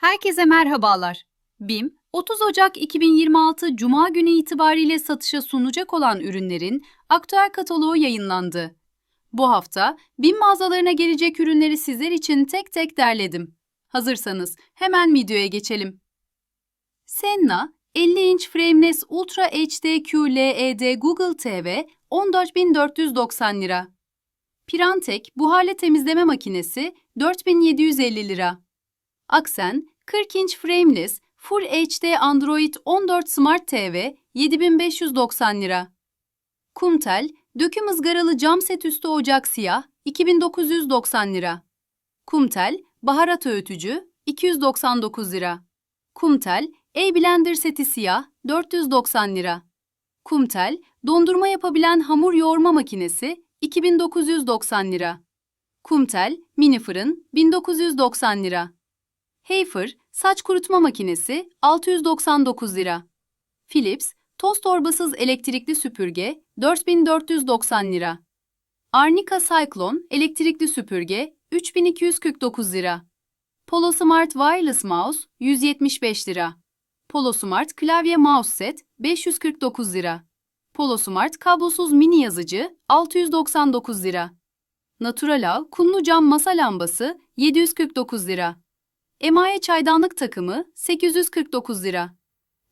Herkese merhabalar. BİM, 30 Ocak 2026 Cuma günü itibariyle satışa sunacak olan ürünlerin aktüel kataloğu yayınlandı. Bu hafta BİM mağazalarına gelecek ürünleri sizler için tek tek derledim. Hazırsanız hemen videoya geçelim. Senna 50 inç frameless Ultra HD QLED Google TV 14.490 lira. Pirantek buharlı temizleme makinesi 4750 lira. Aksen 40 inç frameless Full HD Android 14 Smart TV 7590 lira. Kumtel döküm ızgaralı cam set üstü ocak siyah 2990 lira. Kumtel baharat öğütücü 299 lira. Kumtel e-blender seti siyah 490 lira. Kumtel dondurma yapabilen hamur yoğurma makinesi 2990 lira. Kumtel mini fırın 1990 lira. Hayfer saç kurutma makinesi 699 lira. Philips toz torbasız elektrikli süpürge 4490 lira. Arnica Cyclone elektrikli süpürge 3249 lira. Polo Smart Wireless Mouse 175 lira. Polo Smart klavye mouse set 549 lira. Polo Smart kablosuz mini yazıcı 699 lira. Naturalau kumlu cam masa lambası 749 lira. Emaye çaydanlık takımı 849 lira.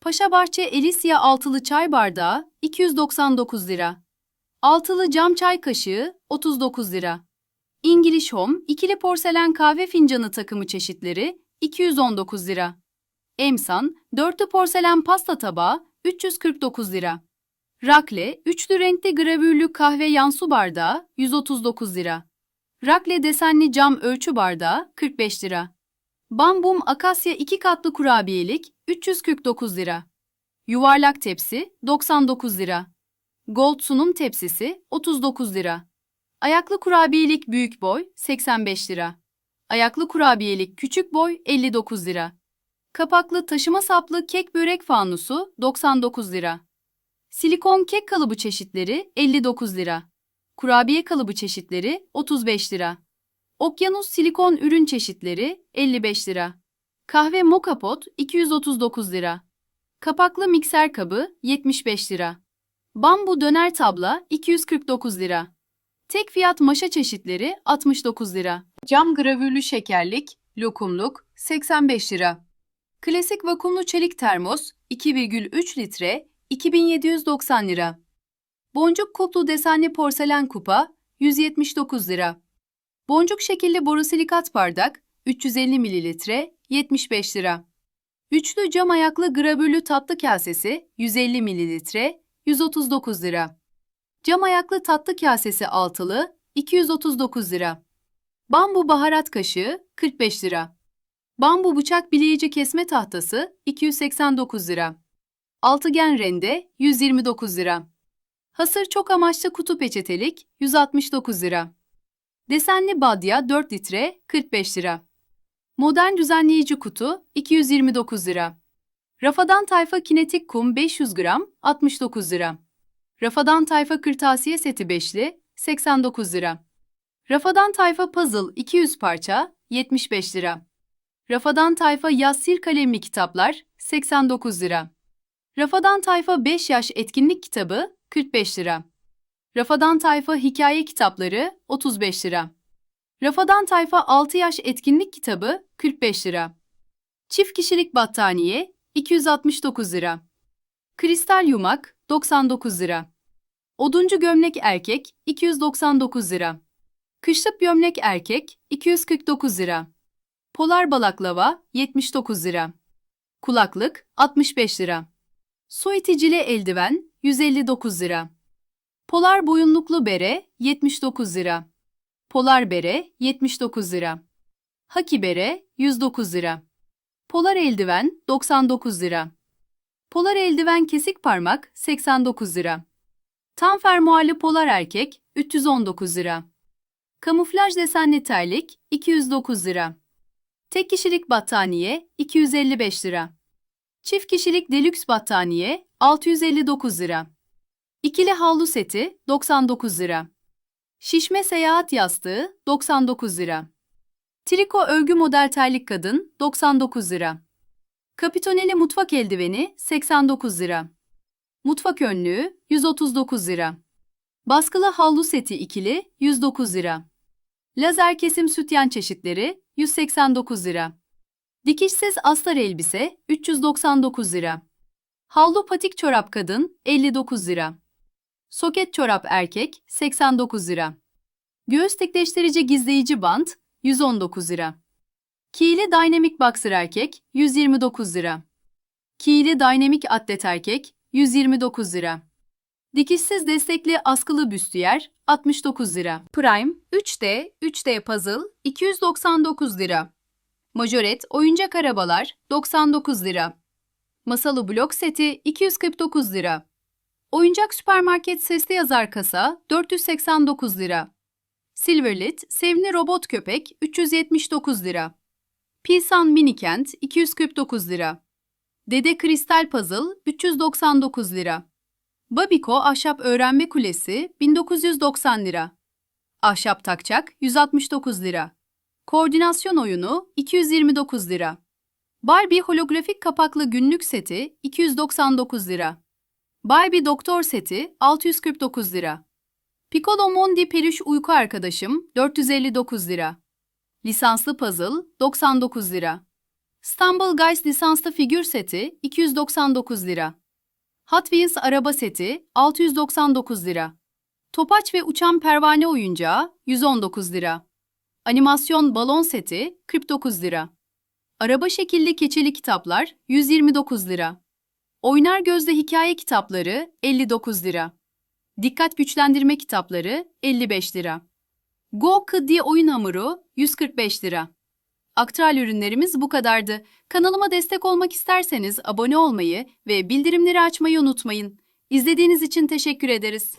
Paşabahçe Elisya altılı çay bardağı 299 lira. Altılı cam çay kaşığı 39 lira. English Home ikili porselen kahve fincanı takımı çeşitleri 219 lira. Emsan dörtlü porselen pasta tabağı 349 lira. Rakle üçlü renkli gravürlü kahve yansu bardağı 139 lira. Rakle desenli cam ölçü bardağı 45 lira. Bambum Akasya 2 katlı kurabiyelik 349 lira. Yuvarlak tepsi 99 lira. Gold sunum tepsisi 39 lira. Ayaklı kurabiyelik büyük boy 85 lira. Ayaklı kurabiyelik küçük boy 59 lira. Kapaklı taşıma saplı kek börek fanusu 99 lira. Silikon kek kalıbı çeşitleri 59 lira. Kurabiye kalıbı çeşitleri 35 lira. Okyanus silikon ürün çeşitleri 55 lira. Kahve moka pot 239 lira. Kapaklı mikser kabı 75 lira. Bambu döner tabla 249 lira. Tek fiyat maşa çeşitleri 69 lira. Cam gravürlü şekerlik, lokumluk 85 lira. Klasik vakumlu çelik termos 2,3 litre 2790 lira. Boncuk kuplu desenli porselen kupa 179 lira. Boncuk şekilli borosilikat bardak 350 mililitre 75 lira. Üçlü cam ayaklı gravürlü tatlı kasesi 150 mililitre 139 lira. Cam ayaklı tatlı kasesi altılı 239 lira. Bambu baharat kaşığı 45 lira. Bambu bıçak bileyici kesme tahtası 289 lira. Altıgen rende 129 lira. Hasır çok amaçlı kutu peçetelik 169 lira. Desenli badya 4 litre 45 lira. Modern düzenleyici kutu 229 lira. Rafadan tayfa kinetik kum 500 gram 69 lira. Rafadan tayfa kırtasiye seti 5'li 89 lira. Rafadan tayfa puzzle 200 parça 75 lira. Rafadan tayfa yaz sil kalemli kitaplar 89 lira. Rafadan tayfa 5 yaş etkinlik kitabı 45 lira. Rafadan Tayfa Hikaye Kitapları 35 lira. Rafadan Tayfa 6 yaş etkinlik kitabı 45 lira. Çift kişilik battaniye 269 lira. Kristal yumak 99 lira. Oduncu gömlek erkek 299 lira. Kışlık gömlek erkek 249 lira. Polar balaklava 79 lira. Kulaklık 65 lira. Su iticili eldiven 159 lira. Polar boyunluklu bere 79 lira. Polar bere 79 lira. Haki bere 109 lira. Polar eldiven 99 lira. Polar eldiven kesik parmak 89 lira. Tam fermuarlı polar erkek 319 lira. Kamuflaj desenli terlik 209 lira. Tek kişilik battaniye 255 lira. Çift kişilik delüks battaniye 659 lira. İkili havlu seti 99 lira. Şişme seyahat yastığı 99 lira. Triko örgü model terlik kadın 99 lira. Kapitoneli mutfak eldiveni 89 lira. Mutfak önlüğü 139 lira. Baskılı havlu seti ikili 109 lira. Lazer kesim sütyen çeşitleri 189 lira. Dikişsiz astar elbise 399 lira. Havlu patik çorap kadın 59 lira. Soket çorap erkek 89 lira. Göğüs dikleştirici gizleyici bant 119 lira. Kiyili Dynamic Boxer erkek 129 lira. Kiyili Dynamic Atlet erkek 129 lira. Dikişsiz destekli askılı büstiyer 69 lira. Prime 3D 3D puzzle 299 lira. Majoret oyuncak arabalar 99 lira. Masalı blok seti 249 lira. Oyuncak süpermarket sesli yazar kasa 489 lira. Silverlit sevimli robot köpek 379 lira. Pilsan Mini Kent 249 lira. Dede Kristal Puzzle 399 lira. Babiko Ahşap Öğrenme Kulesi 1990 lira. Ahşap Takçak 169 lira. Koordinasyon oyunu 229 lira. Barbie holografik kapaklı günlük seti 299 lira. Barbie doktor seti 649 lira. Piccolo Mondi peluş uyku arkadaşım 459 lira. Lisanslı puzzle 99 lira. Stumble Guys lisanslı figür seti 299 lira. Hot Wheels araba seti 699 lira. Topaç ve uçan pervane oyuncağı 119 lira. Animasyon balon seti 49 lira. Araba şekilli keçeli kitaplar 129 lira. Oynar gözle hikaye kitapları 59 lira. Dikkat güçlendirme kitapları 55 lira. Go Kıddi oyun hamuru 145 lira. Aktral ürünlerimiz bu kadardı. Kanalıma destek olmak isterseniz abone olmayı ve bildirimleri açmayı unutmayın. İzlediğiniz için teşekkür ederiz.